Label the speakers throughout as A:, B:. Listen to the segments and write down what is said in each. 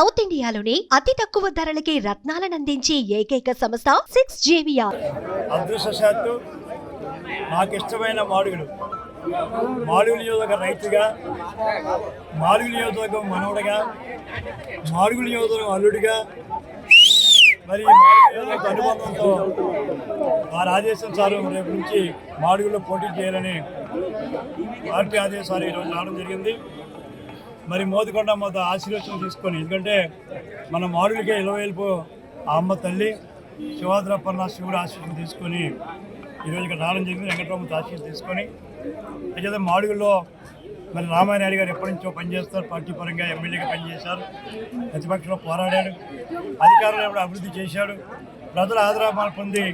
A: South ఇండియాలోని అతి తక్కువ ధరలకి రత్నాలనందించే ఏకైక సంస్థ సిక్స్ జేవిఆర్.
B: అదృష్టశాత్తు నాకు ఇష్టమైన మాడుగులు. మాడుగు నియోజక రైతుగా మాడుగు నియోజకవర్గం మనవడగా మాడుగు నియోజకవర్గం అల్లుడిగా మరి అనుబంధంతో వారి ఆదేశం సార్ రేపు నుంచి మాడుగులో పోటీ చేయాలని పార్టీ ఆదేశాలు ఈరోజు రావడం జరిగింది. మరి మోదికొండ మొద ఆశీర్వచనం తీసుకొని ఎందుకంటే మన మారుడికే ఇలవేల్పు ఆ అమ్మ తల్లి శివాద్రపన్న శివుడు ఆశీస్సులు తీసుకొని ఈరోజు ఇక్కడ రావడం జరిగింది. వెంకటరామ ఆశీస్సులు తీసుకొని అయితే మాడుగుల్లో మరి రామాయణ గారు ఎప్పటి నుంచో పనిచేస్తారు. పార్టీ పరంగా ఎమ్మెల్యేగా పనిచేశారు. ప్రతిపక్షంలో పోరాడాడు. అధికారులు ఎప్పుడు అభివృద్ధి చేశాడు. ప్రజల ఆదరాబాలు పొంది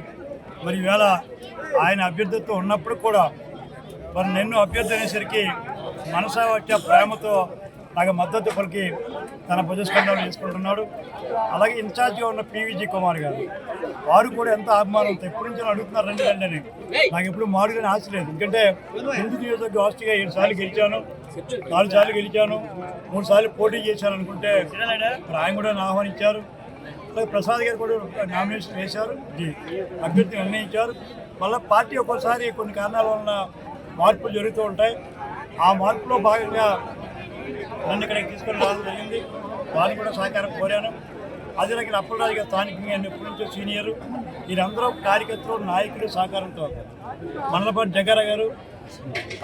B: మరి వేళ ఆయన అభ్యర్థిత్వం ఉన్నప్పుడు కూడా మరి నిన్ను అభ్యర్థి అనేసరికి మనసా వచ్చే ప్రేమతో నాకు మద్దతు పలికి తన భుజస్కంధాలు చేసుకుంటున్నాడు అలాగే ఇన్ఛార్జ్గా ఉన్న పీవీజీ కుమార్ గారు వారు కూడా ఎంత అభిమానంతో ఎప్పటి నుంచో అడుగుతున్నారు రండి రండి అని. నాకు ఎప్పుడు మారుగానే ఆశ లేదు. ఎందుకంటే ఎందుకు నియోజకవర్గ హాస్టల్గా ఏడు సార్లు గెలిచాను నాలుగు సార్లు గెలిచాను మూడు సార్లు పోటీ చేశాను అనుకుంటే ఆయన కూడా ఆహ్వానించారు. అలాగే ప్రసాద్ గారు కూడా నామినేషన్ వేశారు. జీ. అభ్యర్థి నిర్ణయించారు. మళ్ళీ పార్టీ ఒక్కోసారి కొన్ని కారణాల వలన మార్పులు జరుగుతూ ఉంటాయి. ఆ మార్పులో భాగంగా నన్ను ఇక్కడికి తీసుకొని రావడం జరిగింది. వాళ్ళు కూడా సహకారం కోరాను. అదే రకంగా అప్పలరాజు గారు స్థానికంగా ఎప్పటి నుంచో సీనియరు. వీరందరూ కార్యకర్తలు నాయకులు సహకారంతో. మండలపాటి జగ్గారా గారు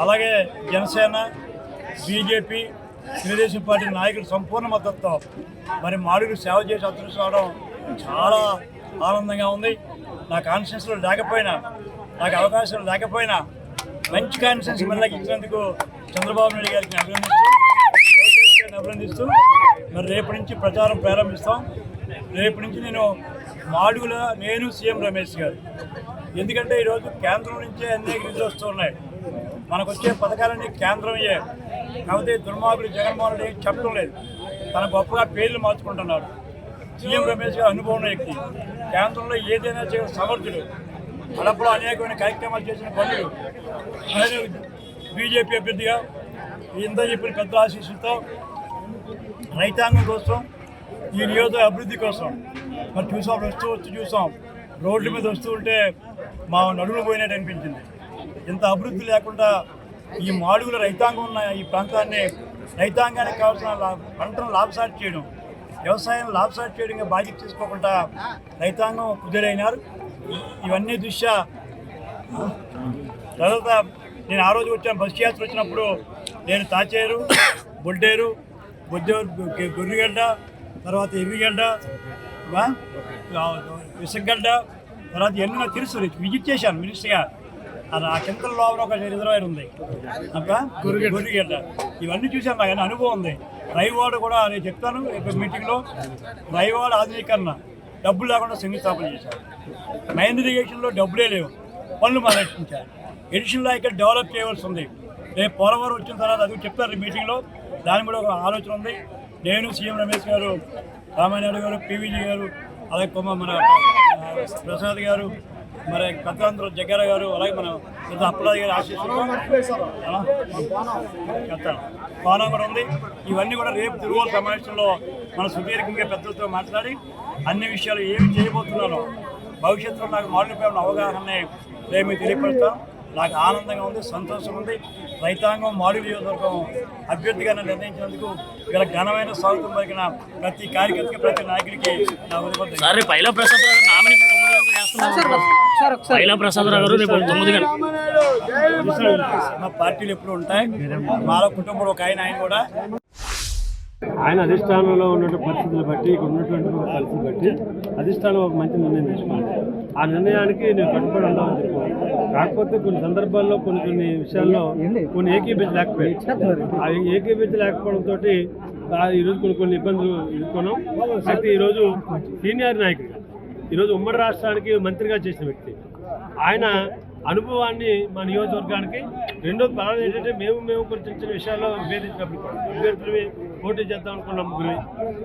B: అలాగే జనసేన బీజేపీ తెలుగుదేశం పార్టీ నాయకులు సంపూర్ణ మద్దతుతో మరి మాడుగులు సేవ చేసి అదృష్టం రావడం చాలా ఆనందంగా ఉంది. నా కాన్షియన్స్లో లేకపోయినా నాకు అవకాశం లేకపోయినా మంచి కాన్షియన్స్ మళ్ళీ ఇచ్చినందుకు చంద్రబాబు నాయుడు గారికి అభినందిస్తూ అభినందిస్తూ మరి రేపటి నుంచి ప్రచారం ప్రారంభిస్తాం. రేపటి నుంచి నేను మాడుగుల నేను సీఎం రమేష్ గారు. ఎందుకంటే ఈరోజు కేంద్రం నుంచే అనేక నిధులు వస్తూ ఉన్నాయి. మనకు వచ్చే పథకాలన్నీ కేంద్రమయ్యే కాకపోతే దుర్మార్గుడు జగన్మోహన్ రెడ్డి చెప్పడం లేదు. తన గొప్పగా పేర్లు మార్చుకుంటున్నాడు. సీఎం రమేష్ గారు అనుభవం ఉన్న వ్యక్తి. కేంద్రంలో ఏదైనా చేయడం సమర్థుడు. కడపలో అనేకమైన కార్యక్రమాలు చేసిన పనులు బీజేపీ అభ్యర్థిగా ఇంత చెప్పిన పెద్ద ఆశీస్సులతో రైతాంగం కోసం ఈ నియోజక అభివృద్ధి కోసం. మరి చూసాం వస్తూ వచ్చి చూసాం. రోడ్ల మీద వస్తూ ఉంటే మా నడుములు పోయినట్టు అనిపించింది. ఇంత అభివృద్ధి లేకుండా ఈ మాడుగుల రైతాంగం ఉన్న ఈ ప్రాంతాన్ని రైతాంగానికి కావాల్సిన లాభ పంటను లాభసాటి చేయడం వ్యవసాయం లాభసాటి చేయడంగా బాధ్యత తీసుకోకుండా రైతాంగం కుదిరైనారు ఇవన్నీ దృష్ట్యా తర్వాత నేను ఆ రోజు వచ్చాను బస్ యాత్ర వచ్చినప్పుడు నేను తాచేరు బొడ్డేరు బొద్దేరు గొర్రెగడ్డ తర్వాత ఎర్రిగడ్డ విసగడ్డ తర్వాత ఎన్నో తెలుసు విజిట్ చేశాను మినిస్టర్గా అది ఆ కింద లోపల ఒక రిజర్వాయర్ ఉంది. గొర్రెగడ్డ. ఇవన్నీ చూశాను నాకు అనుభవం ఉంది. రైవాడ కూడా నేను చెప్తాను రేపు మీటింగ్లో రైవాడ ఆధునీకరణ. డబ్బులు లేకుండా శంకుస్థాపన చేశారు. మైన్ ఇరిగేషన్లో డబ్బులే లేవు. పనులు మొదలెట్టించారు ఎడిషనల్ ఇక్కడ డెవలప్ చేయవలసి ఉంది. రేపు పోలవరం వచ్చిన తర్వాత అది చెప్తారు మీటింగ్లో దాని కూడా ఒక ఆలోచన ఉంది. నేను సీఎం రమేష్ గారు రామానాయుడు గారు పీవీజీ గారు అలాగే కొమ్మ మన ప్రసాద్ గారు మరి పెద్దందరూ జగ్గార గారు అలాగే మన పెద్ద అప్పలాది గారు ఆశిస్తున్నాం చెప్తాను కూడా ఉంది. ఇవన్నీ కూడా రేపు తిరుమల సమావేశంలో మన సుదీర్ఘంగా పెద్దలతో మాట్లాడి అన్ని విషయాలు ఏమి చేయబోతున్నారో భవిష్యత్తులో నాకు మౌలిక ఉన్న అవగాహనని రేపు మీకు తెలియపరుస్తాం నాకు ఆనందంగా ఉంది సంతోషం ఉంది. రైతాంగం మాడు నియోజకవర్గం అభ్యర్థిగా నిర్ణయించినందుకు ఇక్కడ ఘనమైన స్వాగతం పలికిన ప్రతి కార్యకర్తకి ప్రతి నాయకుడికి నా
C: పైలా ప్రసాద్ రావు నామినీ పైలా ప్రసాద్ రావు గారు రేపు తొమ్మిది గంటలు.
B: మా పార్టీలు ఎప్పుడు ఉంటాయి. మాలో కుటుంబంలో ఒక ఆయన ఆయన కూడా
D: ఆయన అధిష్టానంలో ఉన్నటువంటి పరిస్థితులు బట్టి ఇక్కడ ఉన్నటువంటి పరిస్థితులు బట్టి అధిష్టానం ఒక మంచి నిర్ణయం తీసుకుంది ఆ నిర్ణయానికి నేను కట్టుబడి ఉండాలని చెప్పాను కాకపోతే కొన్ని సందర్భాల్లో కొన్ని కొన్ని విషయాల్లో కొన్ని ఏకీపించలేకపోయాయి ఆ ఏకీపించలేకపోవడంతో ఈరోజు కొన్ని కొన్ని ఇబ్బందులు ఎదుర్కొన్నాం. అయితే ఈరోజు సీనియర్ నాయకుడిగా ఈరోజు ఉమ్మడి రాష్ట్రానికి మంత్రిగా చేసిన వ్యక్తి. ఆయన అనుభవాన్ని మా నియోజకవర్గానికి రెండో ప్రధానం ఏంటంటే మేము మేము కొన్ని చిన్న చిన్న విషయాల్లో విభేదించినప్పుడు కూడా పోటీ చేద్దాం అనుకున్నాం ముగ్గురు.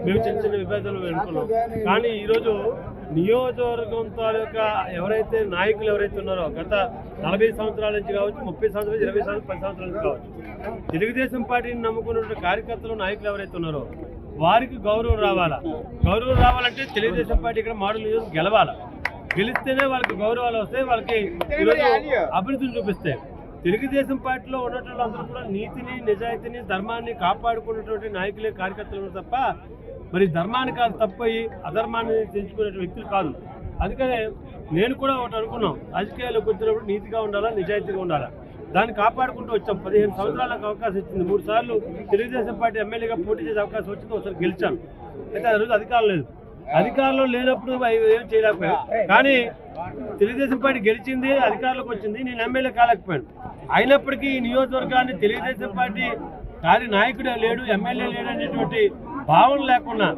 D: మేము చిన్న చిన్న విభేదాలు అనుకున్నాం. కానీ ఈరోజు నియోజకవర్గం తాలూకా ఎవరైతే నాయకులు ఎవరైతే ఉన్నారో గత నలభై సంవత్సరాల నుంచి కావచ్చు ముప్పై సంవత్సరాలు ఇరవై సంవత్సరాలు పది సంవత్సరాల నుంచి కావచ్చు తెలుగుదేశం పార్టీని నమ్ముకున్నటువంటి కార్యకర్తలు నాయకులు ఎవరైతే ఉన్నారో వారికి గౌరవం రావాలా? గౌరవం రావాలంటే తెలుగుదేశం పార్టీ ఇక్కడ మాడల్ నియోజకవర్గం గెలవాలా? గెలిస్తేనే వాళ్ళకి గౌరవాలు వస్తాయి వాళ్ళకి అభివృద్ధిని చూపిస్తాయి. తెలుగుదేశం పార్టీలో ఉన్నటువంటి అందరూ కూడా నీతిని నిజాయితీని ధర్మాన్ని కాపాడుకున్నటువంటి నాయకులే కార్యకర్తలు తప్ప మరి ధర్మాన్ని కాదు తప్పయి అధర్మాన్ని తెంచుకునే వ్యక్తులు కాదు. అందుకనే నేను కూడా ఒకటి అనుకున్నాం. రాజకీయాల్లోకి వచ్చినప్పుడు నీతిగా ఉండాలా నిజాయితీగా ఉండాలా? దాన్ని కాపాడుకుంటూ వచ్చాం. పదిహేను సంవత్సరాలకు అవకాశం ఇచ్చింది. మూడు సార్లు తెలుగుదేశం పార్టీ ఎమ్మెల్యేగా పోటీ చేసే అవకాశం వచ్చింది. ఒకసారి గెలిచాను. అయితే ఆ రోజు అధికారం లేదు. అధికారంలో లేనప్పుడు ఏం చేయలేకపోయాం. కానీ తెలుగుదేశం పార్టీ గెలిచింది అధికారంలోకి వచ్చింది నేను ఎమ్మెల్యే కాలేకపోయాను. అయినప్పటికీ ఈ నియోజకవర్గాన్ని తెలుగుదేశం పార్టీ కార్య నాయకుడే లేడు ఎమ్మెల్యే లేడు అనేటువంటి భావన లేకుండా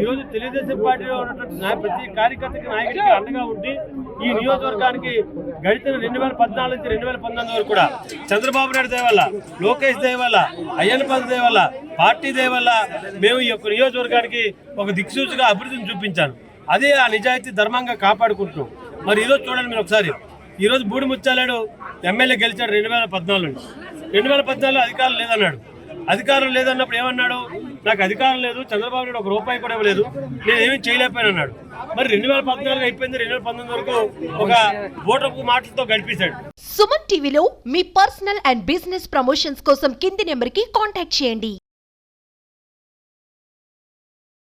D: ఈరోజు తెలుగుదేశం పార్టీలో ఉన్నటువంటి ప్రతి కార్యకర్తకి నాయకుడికి అండగా ఉండి ఈ నియోజకవర్గానికి గడిచిన రెండు వేల పద్నాలుగు నుంచి రెండు వేల పంతొమ్మిది వరకు కూడా చంద్రబాబు నాయుడు దయ వల్ల లోకేష్ దయ వల్ల అయ్యన్నపల్లి దయ వల్ల పార్టీ దయ వల్ల మేము ఈ యొక్క నియోజకవర్గానికి ఒక దిక్సూచిగా అభివృద్ధిని చూపించాను. అదే ఆ నిజాయితీ ధర్మంగా కాపాడుకుంటున్నాం. మరి ఈరోజు చూడండి మీరు ఒకసారి. ఈరోజు బూడి ముచ్చాలేడు ఎమ్మెల్యే గెలిచాడు రెండు వేల పద్నాలుగు రెండు వేల పద్నాలుగులో అధికారం లేదన్నాడు. అధికారం లేదన్నప్పుడు ఏమన్నాడు? నాకు అధికారం లేదు చంద్రబాబు నాయుడు ఒక రూపాయి కూడా ఇవ్వలేదు నేను ఏమీ చేయలేకపోయాను అన్నాడు. మరి రెండు వేల పద్నాలుగు అయిపోయింది రెండు వేల పంతొమ్మిది వరకు ఒక ఓటర్కు మాటలతో గడిపేశాడు.
A: సుమన్ టీవీలో మీ పర్సనల్ అండ్ బిజినెస్ ప్రమోషన్స్ కోసం కింది నెంబర్కి కాంటాక్ట్ చేయండి.